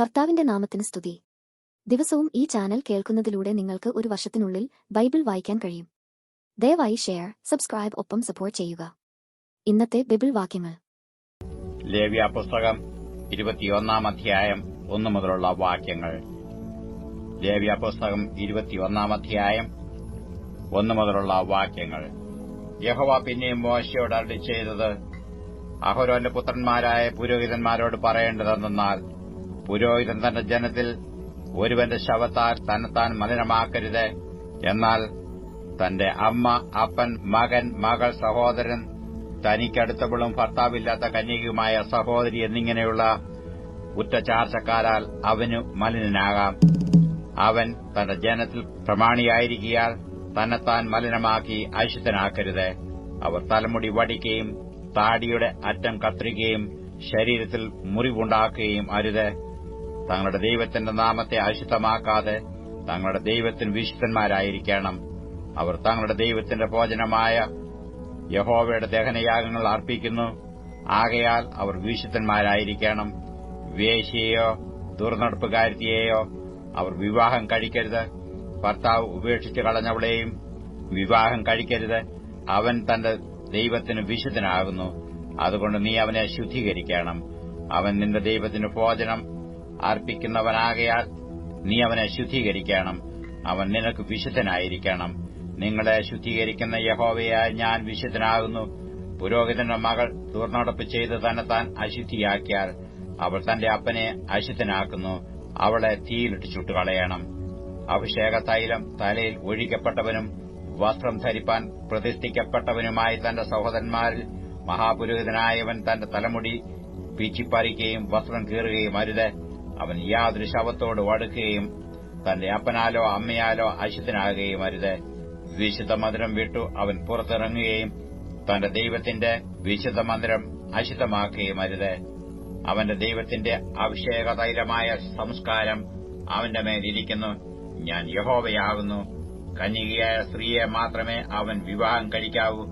കർത്താവിന്റെ നാമത്തിന് സ്തുതി. ദിവസവും ഈ ചാനൽ കേൾക്കുന്നതിലൂടെ നിങ്ങൾക്ക് ഒരു വർഷത്തിനുള്ളിൽ ബൈബിൾ വായിക്കാൻ കഴിയും. ദയവായി ഷെയർ സബ്സ്ക്രൈബ് ഒപ്പം സപ്പോർട്ട് ചെയ്യുക. ഇന്നത്തെ ബൈബിൾ വാക്യങ്ങൾ. ലേവ്യ പുസ്തകം ഇരുപത്തിയൊന്നാം അധ്യായം ഒന്നു മുതലുള്ള വാക്യങ്ങൾ. ലേവ്യ പുസ്തകം ഇരുപത്തിയൊന്നാം അധ്യായം ഒന്നു മുതലുള്ള വാക്യങ്ങൾ. യഹോവ പിന്നെയും മോശയോട് ചെയ്തത് അഹരോന്റെ പുത്രന്മാരായ പുരോഹിതന്മാരോട് പറയേണ്ടതെന്നാൽ പുരോഹിതൻ തന്റെ ജനത്തിൽ ഒരുവന്റെ ശവത്താൽ തന്നെത്താൻ മലിനമാക്കരുത്. എന്നാൽ തന്റെ അമ്മ അപ്പൻ മകൻ മകൾ സഹോദരൻ തനിക്കടുത്തവളും ഭർത്താവില്ലാത്ത കന്യകയുമായ സഹോദരി എന്നിങ്ങനെയുള്ള കുറ്റചാർച്ചക്കാരാൽ അവനു മലിനനാകാം. അവൻ തന്റെ ജനത്തിൽ പ്രമാണിയായിരിക്കിയാൽ തന്നെത്താൻ മലിനമാക്കി അശുദ്ധനാക്കരുത്. അവർ തലമുടി വടിക്കുകയും താടിയുടെ അറ്റം കത്രികയും ശരീരത്തിൽ മുറിവുണ്ടാക്കുകയും അരുത്. തങ്ങളുടെ ദൈവത്തിന്റെ നാമത്തെ അശുദ്ധമാക്കാതെ തങ്ങളുടെ ദൈവത്തിന് വിശുദ്ധന്മാരായിരിക്കണം. അവർ തങ്ങളുടെ ദൈവത്തിന്റെ ഭോജനമായ യഹോവയുടെ ദഹനയാഗങ്ങൾ അർപ്പിക്കുന്നു. ആകയാൽ അവർ വിശുദ്ധന്മാരായിരിക്കണം. വേശിയെയോ ദുർനടപ്പുകാരിയെയോ അവർ വിവാഹം കഴിക്കരുത്. ഭർത്താവ് ഉപേക്ഷിച്ചു കളഞ്ഞവളെയും വിവാഹം കഴിക്കരുത്. അവൻ തന്റെ ദൈവത്തിന് വിശുദ്ധനാകുന്നു. അതുകൊണ്ട് നീ അവനെ ശുദ്ധീകരിക്കണം. അവൻ നിന്റെ ദൈവത്തിന് ഭോജനം അർപ്പിക്കുന്നവനാകയാൽ നീ അവനെ ശുദ്ധീകരിക്കണം. അവൻ നിനക്ക് വിശുദ്ധനായിരിക്കണം. നിങ്ങളെ ശുദ്ധീകരിക്കുന്ന യഹോവയായി ഞാൻ വിശുദ്ധനാകുന്നു. പുരോഹിതന്റെ മകൾ ദുർനടപ്പ് ചെയ്ത് തന്നെ താൻ അശുദ്ധിയാക്കിയാൽ അവൾ തന്റെ അപ്പനെ അശുദ്ധനാക്കുന്നു. അവളെ തീയിലിട്ട് ചുട്ടുകളയണം. അഭിഷേക തൈലം തലയിൽ ഒഴിക്കപ്പെട്ടവനും വസ്ത്രം ധരിപ്പാൻ പ്രതിഷ്ഠിക്കപ്പെട്ടവനുമായി തന്റെ സഹോദരന്മാരിൽ മഹാപുരോഹിതനായവൻ തന്റെ തലമുടി പീച്ചിപ്പറിക്കുകയും വസ്ത്രം കീറുകയും അരുത്. അവൻ യാതൊരു ശവത്തോട് വടുക്കുകയും തന്റെ അപ്പനാലോ അമ്മയാലോ അശുദ്ധനാകുകയും അരുത്. വിശുദ്ധ മന്ദിരം വിട്ടു അവൻ പുറത്തിറങ്ങുകയും തന്റെ ദൈവത്തിന്റെ വിശുദ്ധ മന്ദിരം അശുദ്ധമാക്കുകയും അരുത്. അവന്റെ ദൈവത്തിന്റെ അഭിഷേക തൈലമായ സംസ്കാരം അവന്റെ മേലിരിക്കുന്നു ഞാൻ യഹോവയാകുന്നു. കന്യകയായ സ്ത്രീയെ മാത്രമേ അവൻ വിവാഹം കഴിക്കാവൂ.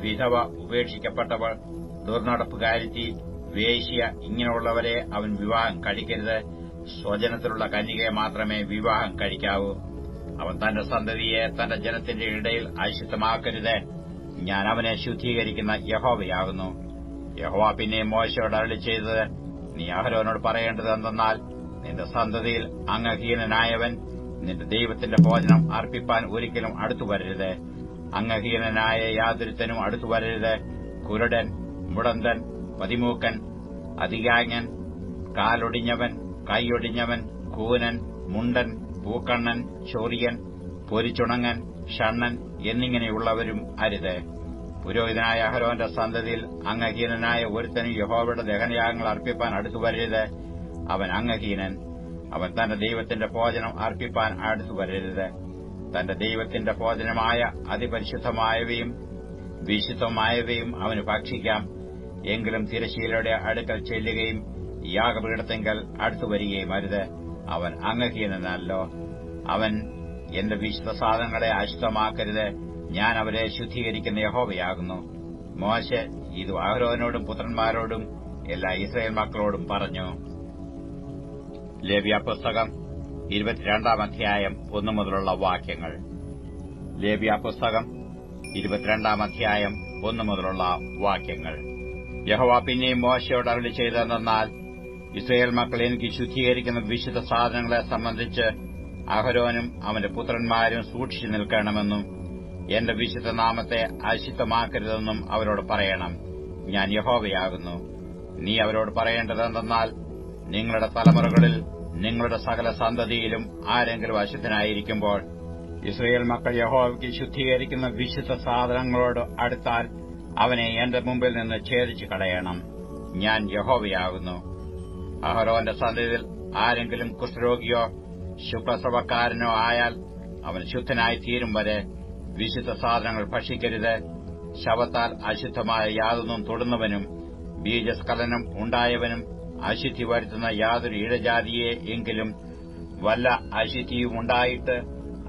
വിധവ ഉപേക്ഷിക്കപ്പെട്ടവൾ ദുർനടപ്പുകാരിത്തി വേശ്യ ഇങ്ങനെയുള്ളവരെ അവൻ വിവാഹം കഴിക്കരുത്. സ്വജനത്തിലുള്ള കന്യകയെ മാത്രമേ വിവാഹം കഴിക്കാവൂ. അവൻ തന്റെ സന്തതിയെ തന്റെ ജനത്തിന്റെ ഇടയിൽ അശുദ്ധമാക്കരുത്. ഞാൻ അവനെ ശുദ്ധീകരിക്കുന്ന യഹോവയാകുന്നു. യഹോവ പിന്നെ മോശയോട് അരളി ചെയ്തത് നീ അഹരോനോട് പറയേണ്ടത് എന്തെന്നാൽ നിന്റെ സന്തതിയിൽ അംഗഹീനനായവൻ നിന്റെ ദൈവത്തിന്റെ ഭോജനം അർപ്പിപ്പാൻ ഒരിക്കലും അടുത്തു വരരുത്. അംഗഹീനനായ യാതൊരുത്തനും അടുത്തു വരരുത്. കുരുടൻ മുടന്തൻ പതിമൂക്കൻ അതികാങ്ങൻ കാലൊടിഞ്ഞവൻ കൈയൊടിഞ്ഞവൻ കൂനൻ മുണ്ടൻ പൂക്കണ്ണൻ ചോറിയൻ പൊരിച്ചുണങ്ങൻ ഷണ്ണൻ എന്നിങ്ങനെയുള്ളവരും അരുത്. പുരോഹിതനായ അഹരോന്റെ സന്തതിയിൽ അംഗഹീനനായ ഒരുത്തനും യഹോവയുടെ ദഹനയാഗങ്ങൾ അർപ്പിപ്പാൻ അടുത്തു വരരുത് അവൻ അംഗഹീനൻ. അവൻ തന്റെ ദൈവത്തിന്റെ ഭോജനം അർപ്പിപ്പാൻ അടുത്തു വരരുത് തന്റെ ദൈവത്തിന്റെ ഭോജനമായ അതിപരിശുദ്ധമായവയും വിശുദ്ധമായവയും അവന് ഭക്ഷിക്കാം. എങ്കിലും തിരശീലയുടെ അടുക്കൽ ചെല്ലുകയും യാഗപീഠത്തെങ്കൽ അടുത്തു വരികയും അരുത്. അവൻ അംഗഹീനനല്ലോ അവൻ എന്റെ വിശുദ്ധ സാധനങ്ങളെ അശുദ്ധമാക്കരുത്. ഞാൻ അവരെ ശുദ്ധീകരിക്കുന്ന യഹോവയാകുന്നു. മോശ ഇത് അഹരോനോടും പുത്രന്മാരോടും എല്ലാ ഇസ്രയേൽ മക്കളോടും പറഞ്ഞു. ലേവ്യ പുസ്തകം ഇരുപത്തിരണ്ടാം അധ്യായം ഒന്നു മുതലുള്ള വാക്യങ്ങൾ. ലേവ്യ പുസ്തകം ഇരുപത്തിരണ്ടാം അധ്യായം ഒന്നു മുതലുള്ള വാക്യങ്ങൾ. യഹോവ പിന്നെയും മോശയോട് അരളി ചെയ്തതെന്നാൽ ഇസ്രയേൽ മക്കൾ എനിക്ക് ശുദ്ധീകരിക്കുന്ന വിശുദ്ധ സാധനങ്ങളെ സംബന്ധിച്ച് അഹരോനും അവന്റെ പുത്രന്മാരും സൂക്ഷിച്ചു നിൽക്കണമെന്നും എന്റെ വിശുദ്ധ നാമത്തെ അശുദ്ധമാക്കരുതെന്നും അവരോട് പറയണം. ഞാൻ യഹോവയാകുന്നു. നീ അവരോട് പറയേണ്ടതെന്തെന്നാൽ നിങ്ങളുടെ തലമുറകളിൽ നിങ്ങളുടെ സകല സന്തതിയിലും ആരെങ്കിലും അശുദ്ധനായിരിക്കുമ്പോൾ ഇസ്രയേൽ മക്കൾ യഹോവയ്ക്ക് ശുദ്ധീകരിക്കുന്ന വിശുദ്ധ സാധനങ്ങളോട് അടുത്താൽ അവനെ എന്റെ മുമ്പിൽ നിന്ന് ഛേദിച്ചു കളയണം. ഞാൻ യഹോവയാകുന്നു. അഹരോന്റെ സന്തതിയിൽ ആരെങ്കിലും കുഷ്ഠരോഗിയോ ശുക്ലസ്രവക്കാരനോ ആയാൽ അവൻ ശുദ്ധനായി തീരും വരെ വിശുദ്ധ സാധനങ്ങൾ ഭക്ഷിക്കരുത്. ശവത്താൽ അശുദ്ധമായ യാതൊന്നും തൊടുന്നവനും ബീജസ്ഖലനം ഉണ്ടായവനും അശുദ്ധി വരുത്തുന്ന യാതൊരു ഇഴജാതിയെ എങ്കിലും വല്ല അശുദ്ധിയും ഉണ്ടായിട്ട്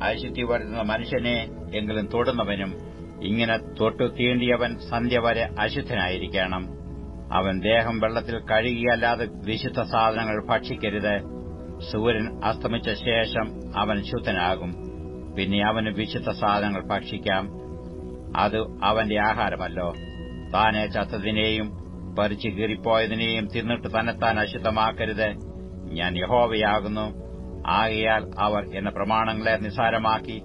അശുദ്ധി വരുത്തുന്ന മനുഷ്യനെ എങ്കിലും തൊടുന്നവനും. ഇങ്ങനെ തൊട്ടു തീണ്ടിയവൻ സന്ധ്യ വരെ അശുദ്ധനായിരിക്കണം. അവൻ ദേഹം വെള്ളത്തിൽ കഴുകിയല്ലാതെ വിശുദ്ധ സാധനങ്ങൾ ഭക്ഷിക്കരുത്. സൂര്യൻ അസ്തമിച്ച ശേഷം അവൻ ശുദ്ധനാകും. പിന്നെ അവന് വിശുദ്ധ സാധനങ്ങൾ ഭക്ഷിക്കാം. അത് അവന്റെ ആഹാരമല്ലോ. താനെ ചത്തതിനെയും പറിച്ചു കീറിപ്പോയതിനെയും തിന്നിട്ട് തന്നെത്താൻ അശുദ്ധമാക്കരുത്. ഞാൻ യഹോവയാകുന്നു. ആകയാൽ അവർ എന്ന പ്രമാണങ്ങളെ നിസാരമാക്കി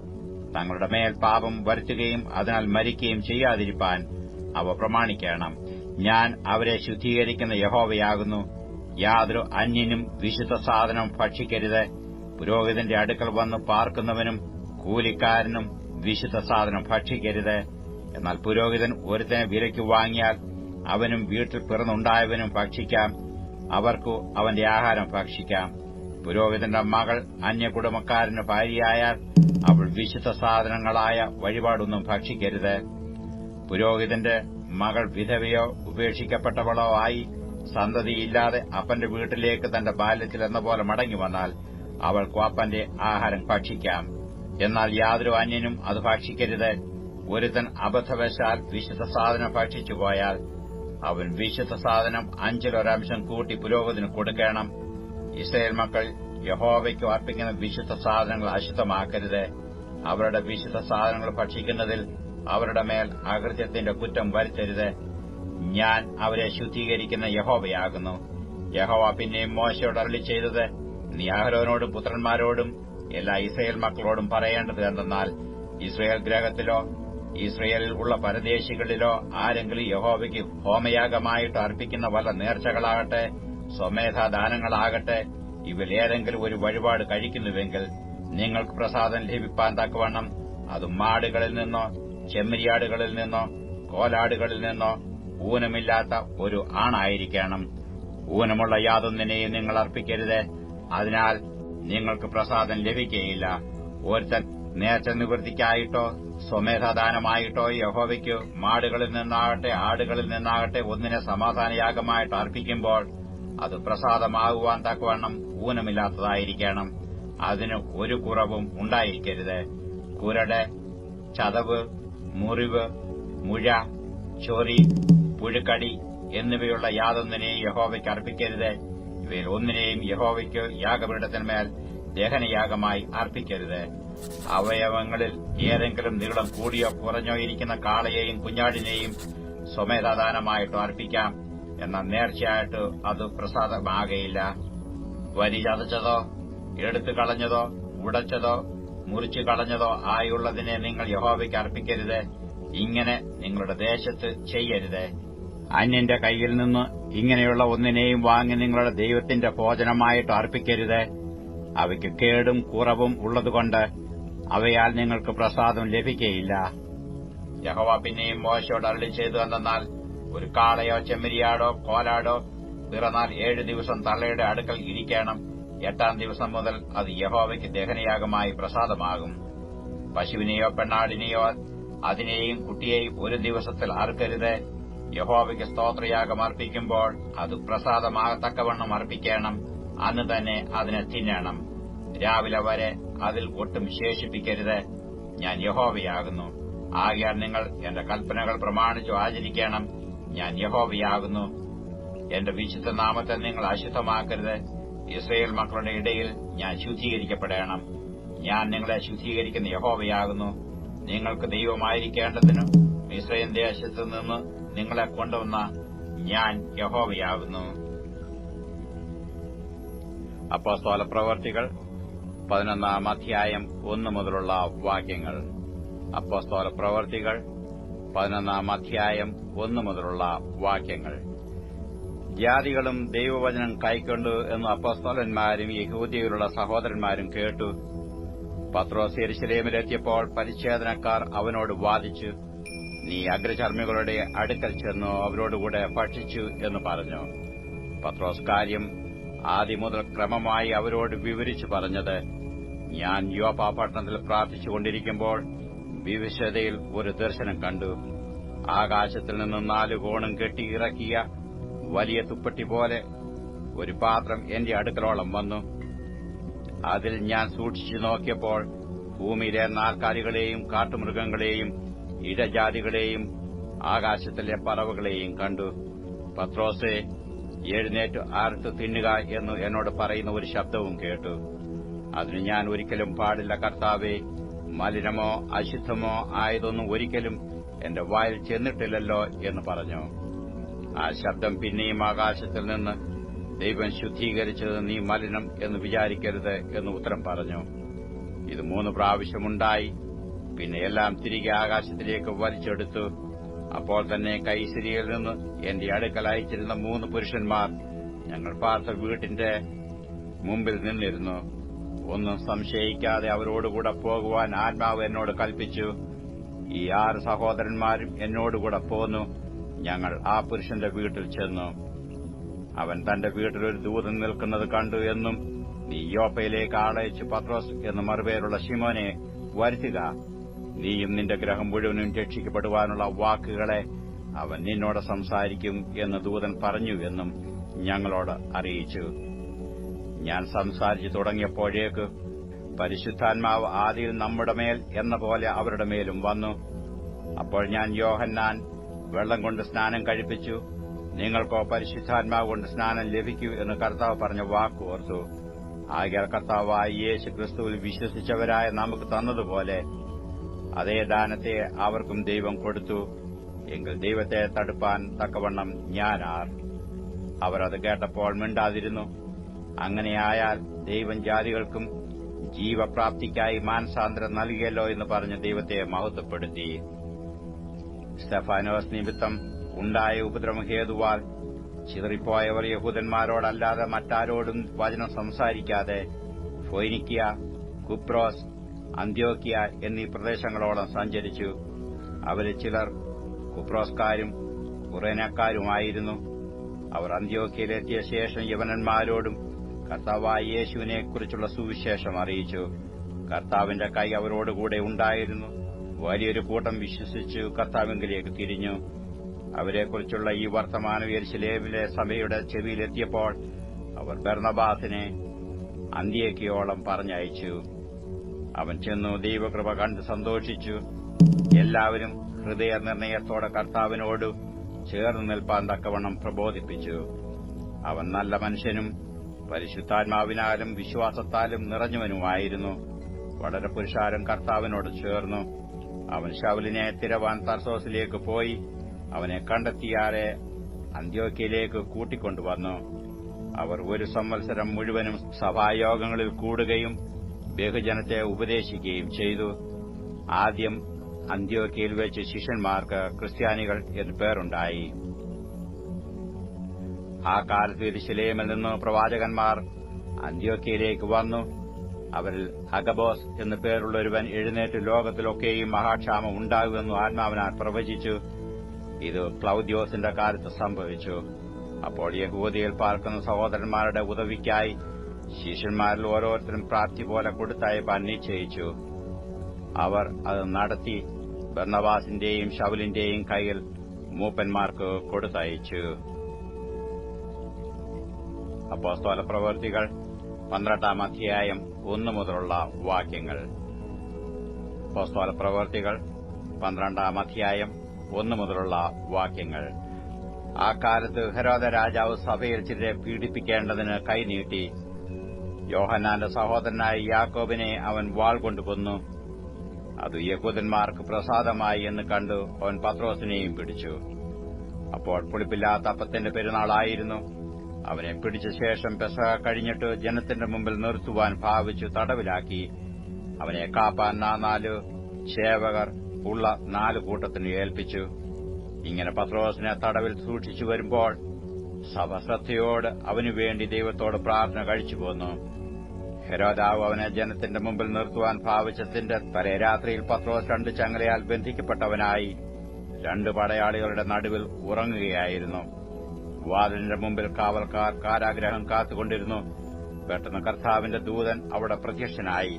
തങ്ങളുടെ മേൽ പാപം വരുത്തുകയും അതിനാൽ മരിക്കുകയും ചെയ്യാതിരിപ്പാൻ അവ പ്രമാണിക്കണം. ഞാൻ അവരെ ശുദ്ധീകരിക്കുന്ന യഹോവയാകുന്നു. യാതൊരു അന്യനും വിശുദ്ധ സാധനം ഭക്ഷിക്കരുത്. പുരോഹിതന്റെ അടുക്കൽ വന്ന് പാർക്കുന്നവനും കൂലിക്കാരനും വിശുദ്ധ സാധനം ഭക്ഷിക്കരുത്. എന്നാൽ പുരോഹിതൻ ഒരുത്തനെ വിലയ്ക്ക് വാങ്ങിയാൽ അവനും വീട്ടിൽ പിറന്നുണ്ടായവനും ഭക്ഷിക്കാം. അവർക്കു അവന്റെ ആഹാരം ഭക്ഷിക്കാം. പുരോഹിതന്റെ മകൾ അന്യകുടുംബക്കാരന് ഭാര്യയായാൽ അവൾ വിശുദ്ധ സാധനങ്ങളായ വഴിപാടൊന്നും ഭക്ഷിക്കരുത്. പുരോഹിതന്റെ മകൾ വിധവയോ ഉപേക്ഷിക്കപ്പെട്ടവളോ ആയി സന്തതിയില്ലാതെ അപ്പന്റെ വീട്ടിലേക്ക് തന്റെ ബാല്യത്തിൽ എന്ന പോലെ മടങ്ങി വന്നാൽ അവൾക്കു അപ്പന്റെ ആഹാരം ഭക്ഷിക്കാം. എന്നാൽ യാതൊരു അന്യനും അത് ഭക്ഷിക്കരുത്. ഒരുത്തൻ അബദ്ധവശാൽ വിശുദ്ധ സാധനം ഭക്ഷിച്ചു പോയാൽ അവൻ വിശുദ്ധ സാധനം അഞ്ചിലൊരംശം കൂട്ടി പുരോഗതിന് കൊടുക്കണം. ഇസ്രയേൽ മക്കൾ യഹോവയ്ക്ക് അർപ്പിക്കുന്ന വിശുദ്ധ സാധനങ്ങൾ അശുദ്ധമാക്കരുത്. അവരുടെ വിശുദ്ധ സാധനങ്ങൾ ഭക്ഷിക്കുന്നതിൽ അവരുടെ മേൽ അകൃത്യത്തിന്റെ കുറ്റം വരുത്തരുത്. ഞാൻ അവരെ ശുദ്ധീകരിക്കുന്ന യഹോവയാകുന്നു. യഹോവ പിന്നെയും മോശയോട് അരളി ചെയ്തത് നീ അഹരോനോടും പുത്രന്മാരോടും എല്ലാ ഇസ്രയേൽ മക്കളോടും പറയേണ്ടത് എന്തെന്നാൽ ഇസ്രയേൽ ഗ്രഹത്തിലോ ഇസ്രയേലിൽ ഉള്ള പരദേശികളിലോ ആരെങ്കിലും യഹോവയ്ക്ക് ഹോമയാഗമായിട്ട് അർപ്പിക്കുന്ന വല്ല നേർച്ചകളാകട്ടെ സ്വമേധാദാനങ്ങളാകട്ടെ ഇവയിലേതെങ്കിലും ഒരു വഴിപാട് കഴിക്കുന്നുവെങ്കിൽ നിങ്ങൾക്ക് പ്രസാദം ലഭിപ്പാൻ തക്കവണ്ണം. അത് മാടുകളിൽ നിന്നോ ചെമ്മരിയാടുകളിൽ നിന്നോ കോലാടുകളിൽ നിന്നോ ഊനമില്ലാത്ത ഒരു ആണായിരിക്കണം. ഊനമുള്ള യാതൊന്നിനെയും നിങ്ങൾ അർപ്പിക്കരുത്. അതിനാൽ നിങ്ങൾക്ക് പ്രസാദം ലഭിക്കുകയില്ല ഒരുത്തൻ നേർച്ച നിവൃത്തിക്കായിട്ടോ സ്വമേധാദാനമായിട്ടോ യഹോവയ്ക്ക് മാടുകളിൽ നിന്നാകട്ടെ ആടുകളിൽ നിന്നാകട്ടെ ഒന്നിനെ സമാധാനയാഗമായിട്ട് അർപ്പിക്കുമ്പോൾ അത് പ്രസാദമാകുവാൻ തക്കവണ്ണം ഊനമില്ലാത്തതായിരിക്കണം. അതിന് ഒരു കുറവും ഉണ്ടായിരിക്കരുത്. കുരട് ചതവ് മുറിവ് മുഴ ചൊറി പുഴുക്കടി എന്നിവയുള്ള യാതൊന്നിനെയും യഹോവയ്ക്ക് അർപ്പിക്കരുത്. ഇവയിൽ ഒന്നിനെയും യഹോവയ്ക്ക് യാഗപീഠത്തിന്മേൽ ദഹനയാഗമായി അർപ്പിക്കരുത്. അവയവങ്ങളിൽ ഏതെങ്കിലും നീളം കൂടിയോ കുറഞ്ഞോ ഇരിക്കുന്ന കാളയെയും കുഞ്ഞാടിനെയും സ്വമേധാദാനമായിട്ടോ അർപ്പിക്കാം. എന്നാൽ നേർച്ചയായിട്ട് അത് പ്രസാദമാകയില്ല. വരി ചതച്ചതോ എടുത്തു കളഞ്ഞതോ ഉടച്ചതോ മുറിച്ചു കളഞ്ഞതോ ആയുള്ളതിനെ നിങ്ങൾ യഹോവയ്ക്ക് അർപ്പിക്കരുത്. ഇങ്ങനെ നിങ്ങളുടെ ദേശത്ത് ചെയ്യരുത്. അന്യന്റെ കയ്യിൽ നിന്ന് ഇങ്ങനെയുള്ള ഒന്നിനെയും വാങ്ങി നിങ്ങളുടെ ദൈവത്തിന്റെ ഭോജനമായിട്ട് അർപ്പിക്കരുത്. അവയ്ക്ക് കേടും കുറവും ഉള്ളതുകൊണ്ട് അവയാൽ നിങ്ങൾക്ക് പ്രസാദം ലഭിക്കയില്ല. യഹോവ പിന്നെയും മോശയോട് അരളി ചെയ്തു എന്തെന്നാൽ ഒരു കാളയോ ചെമ്മരിയാടോ കോലാടോ പിറന്നാൽ ഏഴു ദിവസം തള്ളയുടെ അടുക്കൽ ഇരിക്കണം. എട്ടാം ദിവസം മുതൽ അത് യഹോവയ്ക്ക് ദഹനയാഗമായി പ്രസാദമാകും. പശുവിനെയോ പെണ്ണാടിനെയോ അതിനെയും കുട്ടിയെയും ഒരു ദിവസത്തിൽ അറുക്കരുത്. യഹോവയ്ക്ക് സ്തോത്രയാഗം അർപ്പിക്കുമ്പോൾ അത് പ്രസാദമാകത്തക്കവണ്ണം അർപ്പിക്കണം. അന്ന് തന്നെ അതിനെ തിന്നണം. രാവിലെ വരെ അതിൽ ഒട്ടും ശേഷിപ്പിക്കരുത്. ഞാൻ യഹോവയാകുന്നു. ആകയാൽ നിങ്ങൾ എന്റെ കൽപ്പനകൾ പ്രമാണിച്ചു ആചരിക്കണം. ഞാൻ യഹോവയാകുന്നു. എന്റെ വിശുദ്ധ നാമത്തെ നിങ്ങൾ അശുദ്ധമാക്കരുത്. ഇസ്രയേൽ മക്കളുടെ ഇടയിൽ ഞാൻ ശുദ്ധീകരിക്കപ്പെടണം. ഞാൻ നിങ്ങളെ ശുദ്ധീകരിക്കുന്ന യഹോവയാകുന്നു. നിങ്ങൾക്ക് ദൈവമായിരിക്കേണ്ടതിനും ഇസ്രയേൽ ദേശത്തു നിന്ന് നിങ്ങളെ കൊണ്ടുവന്ന ഞാൻ യഹോവയാകുന്നു. അപ്പോസ്തോല പ്രവർത്തികൾ പതിനൊന്നാം അധ്യായം ഒന്ന് മുതലുള്ള വാക്യങ്ങൾ. അപ്പോസ്തോല പ്രവർത്തികൾ പതിനൊന്നാം അധ്യായം ഒന്നു മുതലുള്ള വാക്യങ്ങൾ. ജാതികളും ദൈവവചനം കൈക്കൊണ്ടു എന്ന് അപ്പസ്തോലന്മാരും യഹൂദിയിലുള്ള സഹോദരന്മാരും കേട്ടു. പത്രോസ് എരിശിലേമിലെത്തിയപ്പോൾ പരിച്ഛേദനക്കാർ അവനോട് വാദിച്ചു നീ അഗ്രചർമ്മികളുടെ അടുക്കൽ ചെന്നു അവരോടുകൂടെ ഭക്ഷിച്ചു എന്ന് പറഞ്ഞു. പത്രോസ് കാര്യം ആദ്യം മുതൽ ക്രമമായി അവരോട് വിവരിച്ചു പറഞ്ഞത് ഞാൻ യോപ്പാ പട്ടണത്തിൽ പ്രാർത്ഥിച്ചുകൊണ്ടിരിക്കുമ്പോൾ വിവിശതയിൽ ഒരു ദർശനം കണ്ടു. ആകാശത്തിൽ നിന്ന് നാല് കോണും കെട്ടി ഇറക്കിയ വലിയ തുപ്പട്ടി പോലെ ഒരു പാത്രം എന്റെ അടുക്കളോളം വന്നു. അതിൽ ഞാൻ സൂക്ഷിച്ചു നോക്കിയപ്പോൾ ഭൂമിയിലെ നാൽക്കാലികളെയും കാട്ടുമൃഗങ്ങളെയും ഇടജാതികളെയും ആകാശത്തിലെ പറവുകളെയും കണ്ടു. പത്രോസെ എഴുന്നേറ്റ് ആർത്ത് തിന്നുക എന്ന് എന്നോട് പറയുന്ന ഒരു ശബ്ദവും കേട്ടു. അതിന് ഞാൻ ഒരിക്കലും പാടില്ല കർത്താവെ. മലിനമോ അശുദ്ധമോ ആയതൊന്നും ഒരിക്കലും എന്റെ വായിൽ ചെന്നിട്ടില്ലല്ലോ എന്ന് പറഞ്ഞു. ആ ശബ്ദം പിന്നെയും ആകാശത്തിൽ നിന്ന് ദൈവം ശുദ്ധീകരിച്ചത് നീ മലിനം എന്ന് വിചാരിക്കരുത് എന്ന് ഉത്തരം പറഞ്ഞു. ഇത് മൂന്ന് പ്രാവശ്യമുണ്ടായി പിന്നെ എല്ലാം തിരികെ ആകാശത്തിലേക്ക് വലിച്ചെടുത്തു. അപ്പോൾ തന്നെ കൈസിരിയിൽ നിന്ന് എന്റെ അടുക്കൽ അയച്ചിരുന്ന മൂന്ന് പുരുഷന്മാർ ഞങ്ങൾ പാർത്ത വീട്ടിന്റെ മുമ്പിൽ നിന്നിരുന്നു. ഒന്നും സംശയിക്കാതെ അവരോടുകൂടെ പോകുവാൻ ആത്മാവ് എന്നോട് കൽപ്പിച്ചു. ഈ ആറ് സഹോദരന്മാരും എന്നോടുകൂടെ പോന്നു. ഞങ്ങൾ ആ പുരുഷന്റെ വീട്ടിൽ ചെന്നു. അവൻ തന്റെ വീട്ടിൽ ഒരു ദൂതൻ നിൽക്കുന്നത് കണ്ടു എന്നും നീ യോപ്പയിലേക്ക് ആളയച്ച് പത്രോസ് എന്ന് മറുപേരുള്ള ശിമോനെ വരുത്തുക. നീയും നിന്റെ ഗ്രഹം മുഴുവനും രക്ഷിക്കപ്പെടുവാനുള്ള വാക്കുകളെ അവൻ നിന്നോട് സംസാരിക്കും എന്ന് ദൂതൻ പറഞ്ഞു എന്നും ഞങ്ങളോട് അറിയിച്ചു. ഞാൻ സംസാരിച്ചു തുടങ്ങിയപ്പോഴേക്ക് പരിശുദ്ധാത്മാവ് ആദിയിൽ നമ്മുടെ മേൽ എന്ന പോലെ അവരുടെ മേലും വന്നു. അപ്പോൾ ഞാൻ യോഹന്നാൻ വെള്ളം കൊണ്ട് സ്നാനം കഴിപ്പിച്ചു. നിങ്ങൾക്കോ പരിശുദ്ധാത്മാവ് കൊണ്ട് സ്നാനം ലഭിക്കൂ എന്ന് കർത്താവ് പറഞ്ഞ വാക്ക് ഓർത്തു. ആകെ കർത്താവായ യേശു ക്രിസ്തുവിൽ വിശ്വസിച്ചവരായ നമുക്ക് തന്നതുപോലെ അതേ ദാനത്തെ അവർക്കും ദൈവം കൊടുത്തു. എങ്കിൽ ദൈവത്തെ തടുപ്പാൻ തക്കവണ്ണം ഞാനാർ. അവരത് കേട്ടപ്പോൾ മിണ്ടാതിരുന്നു. അങ്ങനെയായാൽ ദൈവം ജാതികൾക്കും ജീവപ്രാപ്തിക്കായി മാനസാന്തരം നൽകിയല്ലോ എന്ന് പറഞ്ഞ് ദൈവത്തെ മഹത്വപ്പെടുത്തി. സ്റ്റെഫാനോസ് നിമിത്തം ഉണ്ടായ ഉപദ്രവം ഹേതുവാൽ ചിതറിപ്പോയവർ യഹൂദന്മാരോടല്ലാതെ മറ്റാരോടും വചനം സംസാരിക്കാതെ ഫൊയ്നിക്കിയ കുപ്രോസ് അന്ത്യോക്കിയ എന്നീ പ്രദേശങ്ങളോളം സഞ്ചരിച്ചു. അവരിൽ ചിലർ കുപ്രോസ്കാരും കുറേനക്കാരുമായിരുന്നു അവർ അന്ത്യോക്കിയയിലെത്തിയ ശേഷം യവനന്മാരോടും കർത്താവായ യേശുവിനെക്കുറിച്ചുള്ള സുവിശേഷം അറിയിച്ചു. കർത്താവിന്റെ കൈ അവരോടുകൂടെ ഉണ്ടായിരുന്നു. വലിയൊരു കൂട്ടം വിശ്വസിച്ചു കർത്താവിങ്കിലേക്ക് തിരിഞ്ഞു. അവരെക്കുറിച്ചുള്ള ഈ വർത്തമാനം ഉയർച്ചിലേവിലെ സഭയുടെ ചെവിയിലെത്തിയപ്പോൾ അവർ ബർണബാസിനെ അന്ത്യക്കിയോളം പറഞ്ഞയച്ചു. അവൻ ചെന്നു ദൈവകൃപ കണ്ട് സന്തോഷിച്ചു. എല്ലാവരും ഹൃദയ നിർണയത്തോടെ കർത്താവിനോട് ചേർന്ന് നിൽപ്പാൻ തക്കവണ്ണം പ്രബോധിപ്പിച്ചു. അവൻ നല്ല മനുഷ്യനും പരിശുദ്ധാത്മാവിനാലും വിശ്വാസത്താലും നിറഞ്ഞവനുമായിരുന്നു. വളരെ പുരുഷാരം കർത്താവിനോട് ചേർന്നു. അവൻ ശൗലിനെ തിരവാൻ തർസോസിലേക്ക് പോയി. അവനെ കണ്ടെത്തിയാരെ അന്ത്യോക്കിയയിലേക്ക് കൂട്ടിക്കൊണ്ടുവന്നു. അവർ ഒരു സംവത്സരം മുഴുവനും സഭായോഗങ്ങളിൽ കൂടുകയും ബഹുജനത്തെ ഉപദേശിക്കുകയും ചെയ്തു. ആദ്യം അന്ത്യോക്കിയയിൽ വെച്ച് ശിഷ്യന്മാർക്ക് ക്രിസ്ത്യാനികൾ എന്ന് പേരുണ്ടായി. ആ കാലത്ത് എരിശിലേമിൽ നിന്ന് പ്രവാചകന്മാർ അന്ത്യോക്കിയയിലേക്ക് വന്നു. അവരിൽ അഗബോസ് എന്നു പേരുള്ളൊരുവൻ എഴുന്നേറ്റ് ലോകത്തിലൊക്കെയും മഹാക്ഷാമം ഉണ്ടാകുമെന്നു ആത്മാവിനാൽ പ്രവചിച്ചു. ഇത് ക്ലൌദ്യോസിന്റെ കാലത്ത് സംഭവിച്ചു. അപ്പോൾ യഹൂദിയിൽ പാർക്കുന്ന സഹോദരന്മാരുടെ ഉദവിക്കായി ശിഷ്യന്മാരിൽ ഓരോരുത്തരും പ്രാപ്തി പോലെ കൊടുത്തയപ്പാൻ നിശ്ചയിച്ചു അവർ അത് നടത്തി ബർണവാസിന്റെയും ഷവലിന്റെയും കയ്യിൽ മൂപ്പന്മാർക്ക് കൊടുത്തയച്ചു. അപ്പോസ്തോല പ്രവൃത്തികൾ പന്ത്രണ്ടാം അധ്യായം ഒന്നു മുതലുള്ള വാക്യങ്ങൾ. അപ്പോസ്തോല പ്രവൃത്തികൾ പന്ത്രണ്ടാം അധ്യായം ഒന്നു മുതലുള്ള വാക്യങ്ങൾ. ആ കാലത്ത് ഹരോദ രാജാവ് സഭയിൽ ചിലരെ പീഡിപ്പിക്കേണ്ടതിന് കൈനീട്ടി യോഹനാന്റെ സഹോദരനായ യാക്കോബിനെ അവൻ വാൾ കൊണ്ട് കൊന്നു. അത് യഹൂദന്മാർക്ക് പ്രസാദമായി എന്ന് കണ്ടു അവൻ പത്രോസിനെയും പിടിച്ചു. അപ്പോൾ പുളിപ്പില്ലാത്ത അപ്പത്തിന്റെ പെരുന്നാളായിരുന്നു. അവനെ പിടിച്ച ശേഷം പെസഹ കഴിഞ്ഞിട്ട് ജനത്തിന്റെ മുമ്പിൽ നിർത്തുവാൻ ഭാവിച്ചു തടവിലാക്കി. അവനെ കാപ്പാൻ നാല് സേവകർ ഉള്ള നാല് കൂട്ടത്തിന് ഏൽപ്പിച്ചു. ഇങ്ങനെ പത്രോസിനെ തടവിൽ സൂക്ഷിച്ചു വരുമ്പോൾ സഭ ശ്രദ്ധയോട് അവനുവേണ്ടി ദൈവത്തോട് പ്രാർത്ഥന കഴിച്ചു പോന്നു. ഹെരോദാവ് അവനെ ജനത്തിന്റെ മുമ്പിൽ നിർത്തുവാൻ ഭാവിച്ചതിന്റെ തലേ രാത്രിയിൽ പത്രോസ് രണ്ട് ചങ്ങലയാൽ ബന്ധിക്കപ്പെട്ടവനായി. രണ്ട് പടയാളികളുടെ നടുവിൽ ഉറങ്ങുകയായിരുന്നു. വാതിലിന്റെ മുമ്പിൽ കാവൽക്കാർ കാരാഗ്രഹം കാത്തുകൊണ്ടിരുന്നു. പെട്ടെന്ന് കർത്താവിന്റെ ദൂതൻ അവിടെ പ്രത്യക്ഷനായി.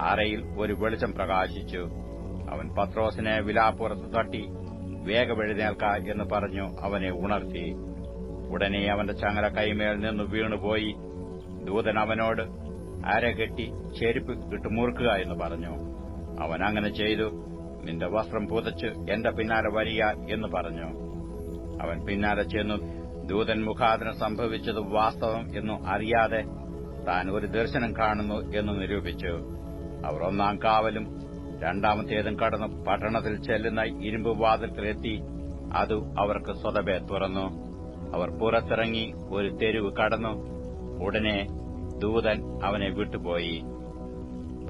അറയിൽ ഒരു വെളിച്ചം പ്രകാശിച്ചു. അവൻ പത്രോസിനെ വിലാപ്പുറത്ത് തട്ടി വേഗമെഴുന്നേൽക്ക എന്ന് പറഞ്ഞു അവനെ ഉണർത്തി. ഉടനെ അവന്റെ ചങ്ങല കൈമേൽ നിന്ന് വീണുപോയി. ദൂതൻ അവനോട് അരകെട്ടി ചെരുപ്പ് ഇട്ട് മുറുക്കുക എന്ന് പറഞ്ഞു. അവൻ അങ്ങനെ ചെയ്തു. നിന്റെ വസ്ത്രം പുതച്ച് എന്റെ പിന്നാലെ വരിക എന്ന് പറഞ്ഞു. അവൻ പിന്നാലെ ചെന്നു ദൂതൻ മുഖാന്തരം സംഭവിച്ചത് വാസ്തവം എന്നു അറിയാതെ താൻ ഒരു ദർശനം കാണുന്നു എന്ന് നിരൂപിച്ചു. അവർ ഒന്നാം കാവലും രണ്ടാമത്തേതും കടന്ന് പട്ടണത്തിൽ ചെല്ലുന്ന ഇരുമ്പ് വാതിൽക്കിലെത്തി. അത് അവർക്ക് സ്വതവേ തുറന്നു. അവർ പുറത്തിറങ്ങി ഒരു തെരുവ് കടന്നു. ഉടനെ ദൂതൻ അവനെ വിട്ടുപോയി.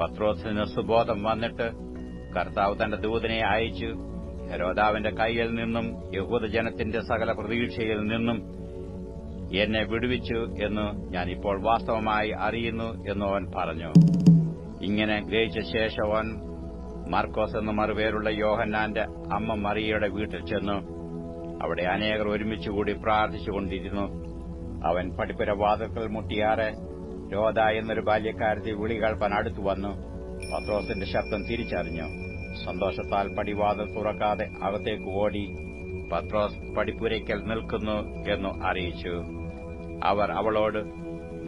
പത്രോസിന് സുബോധം വന്നിട്ട് കർത്താവ് തന്റെ ദൂതനെ അയച്ചു. ഹെരോദാവിന്റെ കൈയിൽ നിന്നും യഹൂദജനത്തിന്റെ സകല പ്രതീക്ഷയിൽ നിന്നും എന്നെ വിടുവിച്ചു എന്ന് ഞാൻ ഇപ്പോൾ വാസ്തവമായി അറിയുന്നു എന്ന് അവൻ പറഞ്ഞു. ഇങ്ങനെ ഗ്രഹിച്ച ശേഷം അവൻ മാർക്കോസ് എന്ന മറുപേരുള്ള യോഹന്നാന്റെ അമ്മ മറിയയുടെ വീട്ടിൽ ചെന്നു. അവിടെ അനേകർ ഒരുമിച്ചുകൂടി പ്രാർത്ഥിച്ചുകൊണ്ടിരുന്നു. അവൻ പടിപ്പുര വാതിൽക്കൽ മുട്ടിയാറെ രോധ എന്നൊരു ബാല്യക്കാരത്തെ വിളി കേൾപ്പാൻ അടുത്തു വന്നു പത്രോസിന്റെ ശബ്ദം തിരിച്ചറിഞ്ഞു. സന്തോഷത്താൽ പടിവാതിൽ തുറക്കാതെ അകത്തേക്ക് ഓടി പത്രോസ് പടിപ്പുരയ്ക്കൽ നിൽക്കുന്നു എന്ന് അറിയിച്ചു. അവർ അവളോട്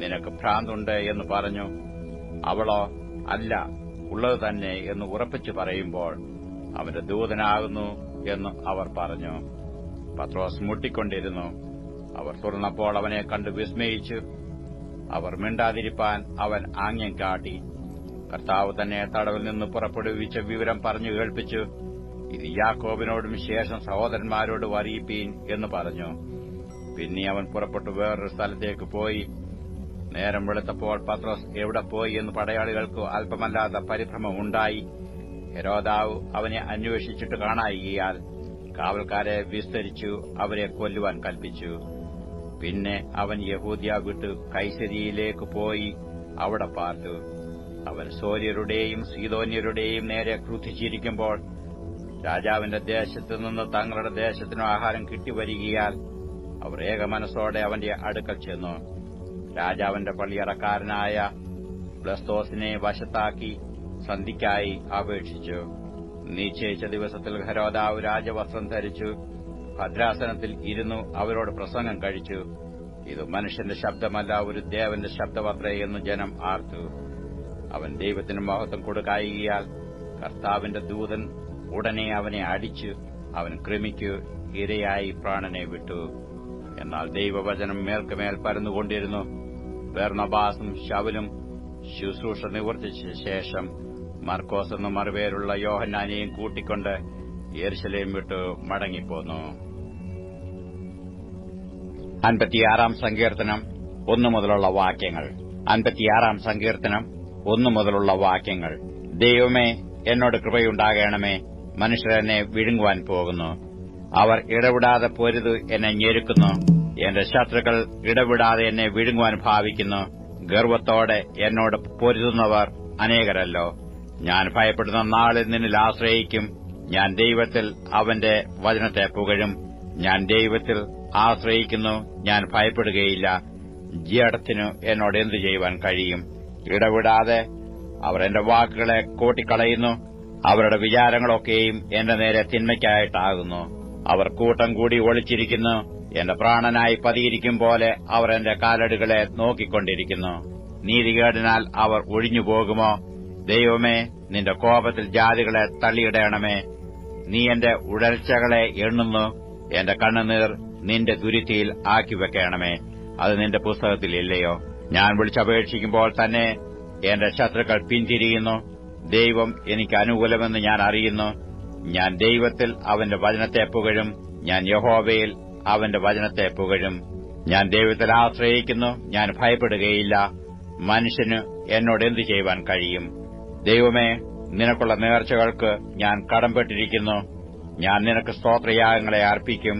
നിനക്ക് ഭ്രാന്തുണ്ട് എന്ന് പറഞ്ഞു. അവളോ അല്ല ഉള്ളത് തന്നെ എന്ന് ഉറപ്പിച്ചു പറയുമ്പോൾ അവന്റെ ദൂതനാകുന്നു എന്ന് അവർ പറഞ്ഞു. പത്രോസ് മുട്ടിക്കൊണ്ടിരുന്നു. അവർ തുറന്നപ്പോൾ അവനെ കണ്ട് വിസ്മയിച്ചു. അവർ മിണ്ടാതിരിപ്പാൻ അവൻ ആംഗ്യം കാട്ടി. കർത്താവ് തന്നെ തടവിൽ നിന്ന് പുറപ്പെടുവിച്ച വിവരം പറഞ്ഞു കേൾപ്പിച്ചു. ഇത് യാക്കോബിനോടും ശേഷം സഹോദരന്മാരോടും അറിയിപ്പീൻ എന്ന് പറഞ്ഞു. പിന്നെ അവൻ പുറപ്പെട്ടു വേറൊരു സ്ഥലത്തേക്ക് പോയി. നേരം വെളുത്തപ്പോൾ പത്രോസ് എവിടെ പോയി എന്ന് പടയാളികൾക്ക് അല്പമല്ലാത്ത പരിഭ്രമം ഉണ്ടായി. ഹെരോദാവ് അവനെ അന്വേഷിച്ചിട്ട് കാണായികയാൽ കാവൽക്കാരെ വിസ്തരിച്ചു അവരെ കൊല്ലുവാൻ കൽപ്പിച്ചു. പിന്നെ അവൻ യഹൂദിയ വിട്ട് കൈസരിയിലേക്ക് പോയി അവിടെ പാർത്തു. അവൻ സോര്യരുടെയും സീതോന്യരുടെയും നേരെ ക്രുദ്ധിച്ചിരിക്കുമ്പോൾ രാജാവിന്റെ ദേശത്തു നിന്ന് തങ്ങളുടെ ദേശത്തിനു ആഹാരം കിട്ടിവരികയാൽ അവർ ഏകമനസ്സോടെ അവന്റെ അടുക്കൽ ചെന്നു. രാജാവിന്റെ പള്ളിയറക്കാരനായ ബ്ലസ്തോസിനെ വശത്താക്കി സന്ധിക്കായി അപേക്ഷിച്ചു. നിശ്ചയിച്ച ദിവസത്തിൽ ഹരോദാവ് രാജവസ്ത്രം ധരിച്ചു ഭദ്രാസനത്തിൽ ഇരുന്നു അവരോട് പ്രസംഗം കഴിച്ചു. ഇത് മനുഷ്യന്റെ ശബ്ദമല്ല ഒരു ദേവന്റെ ശബ്ദമത്രേ എന്ന് ജനം ആർത്തു. അവൻ ദൈവത്തിന് മഹത്വം കൊടുക്കായികയാൽ കർത്താവിന്റെ ദൂതൻ ഉടനെ അവനെ അടിച്ച് അവൻ കൃമിക്കു ഇരയായി പ്രാണനെ വിട്ടു. എന്നാൽ ദൈവവചനം മേൽക്കുമേൽ പരന്നുകൊണ്ടിരുന്നു. ബെർണബാസും ശവലും ശുശ്രൂഷ നിവർത്തിച്ച ശേഷം മർക്കോസ് എന്ന മറുപേരുള്ള യോഹന്നാനെയും കൂട്ടിക്കൊണ്ട് യെരുശലേം വിട്ടു മടങ്ങിപ്പോന്നു. അൻപത്തിയാറാം സങ്കീർത്തനം ഒന്നു മുതലുള്ള വാക്യങ്ങൾ. അൻപത്തിയാറാം സങ്കീർത്തനം ഒന്നു മുതലുള്ള വാക്യങ്ങൾ. ദൈവമേ എന്നോട് കൃപയുണ്ടാകണമേ. മനുഷ്യരെന്നെ വിഴുങ്ങുവാൻ പോകുന്നു. അവർ ഇടവിടാതെ പോരുത് എന്നെ ഞെരുക്കുന്നു. എന്റെ ശത്രുക്കൾ ഇടവിടാതെ എന്നെ വിഴുങ്ങുവാൻ ഭാവിക്കുന്നു. ഗർവത്തോടെ എന്നോട് പൊരുതുന്നവർ അനേകരല്ലോ. ഞാൻ ഭയപ്പെടുന്ന നാളിൽ നിന്നിൽ ആശ്രയിക്കും. ഞാൻ ദൈവത്തിൽ അവന്റെ വചനത്തെ പുകഴും. ഞാൻ ദൈവത്തിൽ ആശ്രയിക്കുന്നു. ഞാൻ ഭയപ്പെടുകയില്ല. ജഡത്തിനു എന്നോട് എന്തു ചെയ്യുവാൻ കഴിയും? ഇടവിടാതെ അവർ എന്റെ വാക്കുകളെ കൂട്ടിക്കളയുന്നു. അവരുടെ വിചാരങ്ങളൊക്കെയും എന്റെ നേരെ തിന്മയ്ക്കായിട്ടാകുന്നു. അവർ കൂട്ടം കൂടി ഒളിച്ചിരിക്കുന്നു. എന്റെ പ്രാണനായി പതിയിരിക്കും പോലെ അവർ എന്റെ കാലടുകളെ നോക്കിക്കൊണ്ടിരിക്കുന്നു. നീതികേടിനാൽ അവർ ഒഴിഞ്ഞുപോകുമോ? ദൈവമേ നിന്റെ കോപത്തിൽ ജാതികളെ തള്ളിയിടണമേ. നീ എന്റെ ഉടൽച്ചകളെ എണ്ണുന്നു. എന്റെ കണ്ണുനീർ നിന്റെ ദുരിത്തിയിൽ ആക്കി വെക്കണമേ അത് നിന്റെ പുസ്തകത്തിൽ ഇല്ലയോ ഞാൻ വിളിച്ചപേക്ഷിക്കുമ്പോൾ തന്നെ എന്റെ ശത്രുക്കൾ പിന്തിരിയുന്നു. ദൈവം എനിക്ക് അനുകൂലമെന്ന് ഞാൻ അറിയുന്നു. ഞാൻ ദൈവത്തിൽ അവന്റെ വചനത്തെ പുകഴും. ഞാൻ യഹോവയിൽ അവന്റെ വചനത്തെ പുകഴും. ഞാൻ ദൈവത്തിൽ ആശ്രയിക്കുന്നു. ഞാൻ ഭയപ്പെടുകയില്ല. മനുഷ്യന് എന്നോട് എന്തു ചെയ്യുവാൻ കഴിയും? ദൈവമേ നിനക്കുള്ള നേർച്ചകൾക്ക് ഞാൻ കടംപെട്ടിരിക്കുന്നു. ഞാൻ നിനക്ക് സ്തോത്രയാഗങ്ങളെ അർപ്പിക്കും.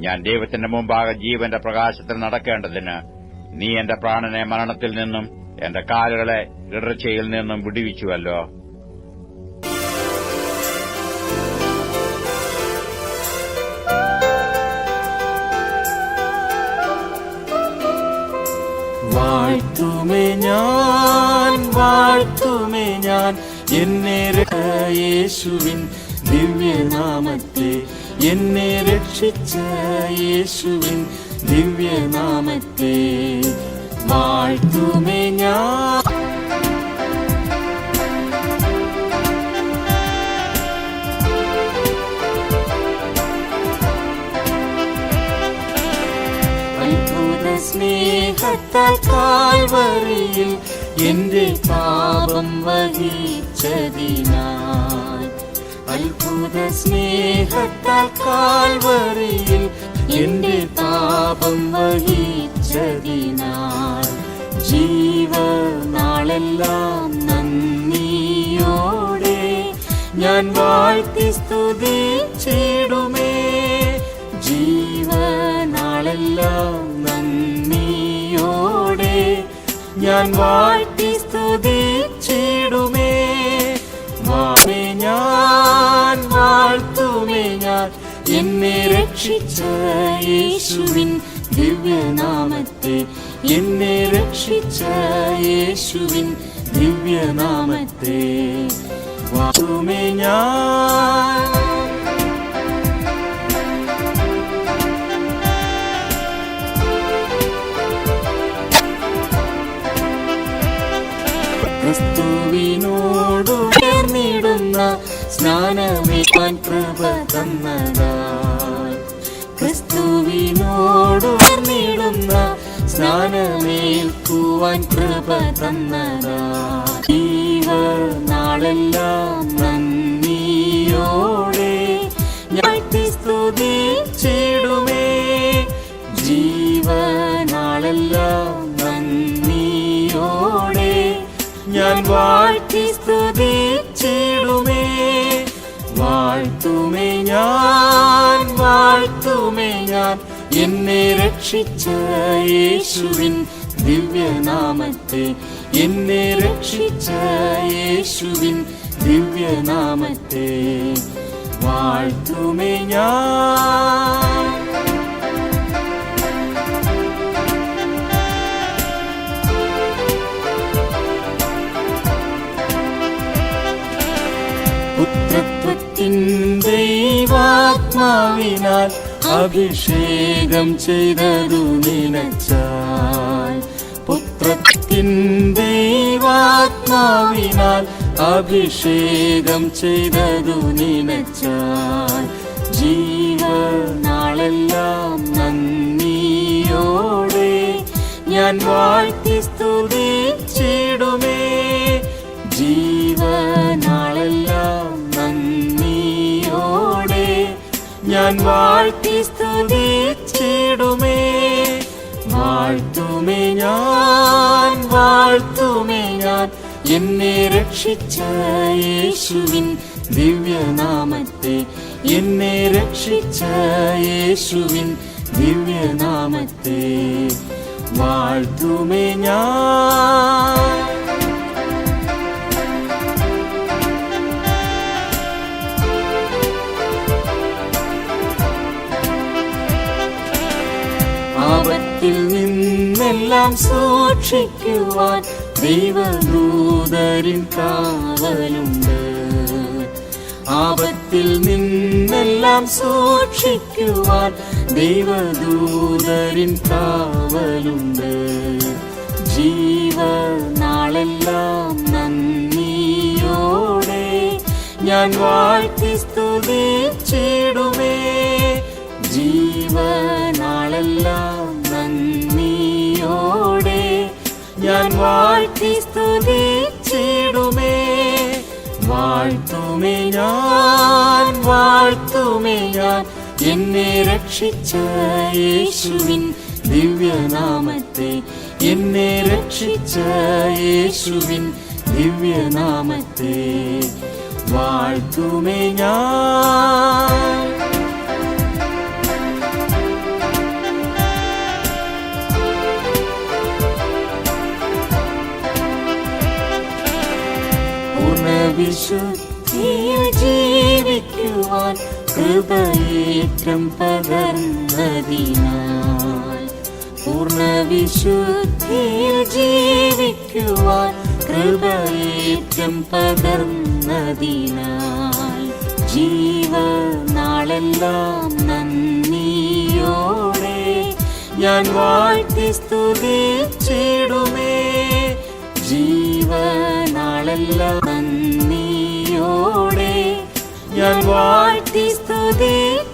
ഞാൻ ദൈവത്തിന്റെ മുമ്പാകെ ജീവന്റെ പ്രകാശത്തിൽ നടക്കേണ്ടതിന് നീ എന്റെ പ്രാണനെ മരണത്തിൽ നിന്നും എന്റെ കാലുകളെ ഇടർച്ചയിൽ നിന്നും വിടുവിച്ചുവല്ലോ. വാഴ്ത്തുമേ ഞാൻ വാഴ്ത്തുമേ ഞാൻ. എന്നെ യേശുവിൻ ദിവ്യനാമത്തെ എന്നെ രക്ഷിച്ച യേശുവിൻ ദിവ്യ നാമത്തെ വാഴ്ത്തുമേ ഞാൻ സ്നേഹത്താൽ കാൽവറിയിൽ എന്റെ പാപം വഹിച്ചതിനാ അത്ഭുത സ്നേഹത്താൽ കാൽവറിയിൽ എന്റെ പാപം വഹിച്ചതിനാൽ ജീവ നാളെല്ലാം നന്ദിയോടെ ഞാൻ വാഴ്ത്തി സ്തുതിച്ചേடுമേ ജീവ നാളെല്ലാം നന്ദിയോടെ ഞാൻ വാഴ്ത്തി വാഴ്ത്തുമേ ഞാൻ. എന്നെ രക്ഷിച്ച യേശുവിൻ ദിവ്യനാമത്തെ. എന്നെ രക്ഷിച്ച യേശുവിൻ ദിവ്യനാമത്തെ. വാഴ്ത്തുമേ ഞാൻ. വാഴ്ത്തി സ്തുതിച്ചിടുമേ. വാഴ്ത്തുമേ ഞാൻ വാഴ്ത്തുമേ ഞാൻ. എന്നെ രക്ഷിച്ച യേശുവിൻ ദിവ്യനാമത്തെ. എന്നെ രക്ഷിച്ച യേശുവിൻ ദിവ്യനാമത്തെ. വാഴ്ത്തുമേ ഞാൻ ദൈവാത്മാവിനാൽ അഭിഷേകം ചെയ്തതു നിനച്ചാൽ പുത്രത്തിൻ ദൈവാത്മാവിനാൽ അഭിഷേകം ചെയ്തതു നിനച്ചാൽ വാഴ്ത്തി സ്തുതിച്ചിടുമേ. വാഴ്ത്തുമേ ഞാൻ വാഴ്ത്തുമേ ഞാൻ. എന്നെ രക്ഷിച്ച യേശുവിൻ ദിവ്യനാമത്തെ. എന്നെ രക്ഷിച്ച യേശുവിൻ ദിവ്യനാമത്തെ. വാഴ്ത്തുമേ ഞാൻ. ആപത്തിൽ നിന്നെല്ലാം സൂക്ഷിക്കുവാൻ ദൈവദൂതരിൻ കാവലുണ്ട്. ആപത്തിൽ നിന്നെല്ലാം സൂക്ഷിക്കുവാൻ ദൈവദൂതരിൻ കാവലുണ്ട്. ജീവനാളെല്ലാം നന്ദിയോടെ ഞാൻ വാഴ്ത്തി സ്തുതിച്ചിടുമേ. ജീവനാളെല്ലാം ഞാൻ വാഴ്ത്തി സ്തുതിച്ചിടുമേ. വാഴ്ത്തുമേ ഞാൻ വാഴ്ത്തുമേ ഞാൻ. എന്നെ രക്ഷിച്ച യേശുവിൻ ദിവ്യനാമത്തെ. എന്നെ രക്ഷിച്ച യേശുവിൻ ദിവ്യനാമത്തെ. വാഴ്ത്തുമേ ഞാൻ പൂർണവിശുദ്ധിയിൽ ജീവിക്കുവാൻ കൃപയേറ്റം പകർന്നതിനാൽ. പൂർണ വിശുദ്ധിയ ജീവിക്കുവാൻ കൃപയേറ്റം പകർന്നതിനാൽ. ജീവനാളെല്ലാം നന്ദിയോടെ ഞാൻ വാഴ്ത്തി സ്തുതിച്ചിടുമേ. ജീവനാളെല്ലാം ഞാൻ വാഴ്ത്തി സ്തുതിച്ചിടുമേ.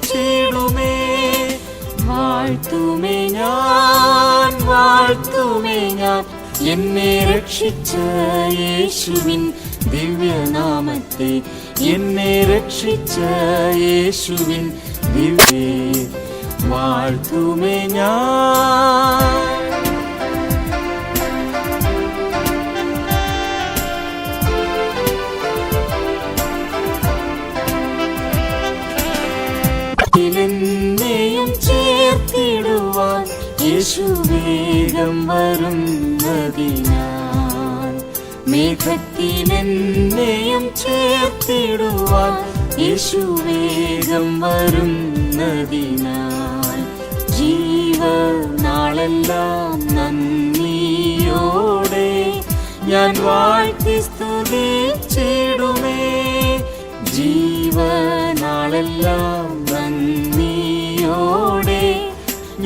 വാഴ്ത്തുമേ ഞാൻ വാഴ്ത്തുമേ ഞാൻ. എന്നെ രക്ഷിച്ച യേശുവിൻ ദിവ്യനാമത്തെ. എന്നെ രക്ഷിച്ച യേശുവിൻ ദിവ്യേ. വാഴ്ത്തുമേ ഞാൻ. യേശു വേഗം വരുന്നതിനാൽ മേഘത്തിലെന്നെയും ചേർത്തിടുവാൻ യേശു വേഗം വരുന്നതിനാൽ ജീവനാളെല്ലാം നന്ദിയോടെ ഞാൻ വാഴ്ത്തി സ്തുതിച്ചിടുമേ. ജീവനാളെല്ലാം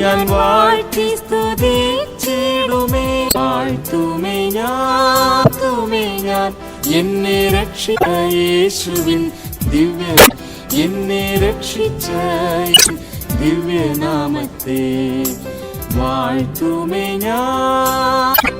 ഞാൻ വാഴ്ത്തി സ്തുതിച്ചിടുമേ. വാഴ്ത്തുമേ ഞാൻ തുമേ ഞാൻ. എന്നെ രക്ഷിച്ച യേശുവിൻ ദിവ്യ എന്നെ രക്ഷിച്ച ദിവ്യനാമത്തെ വാഴ്ത്തുമേ ഞാൻ.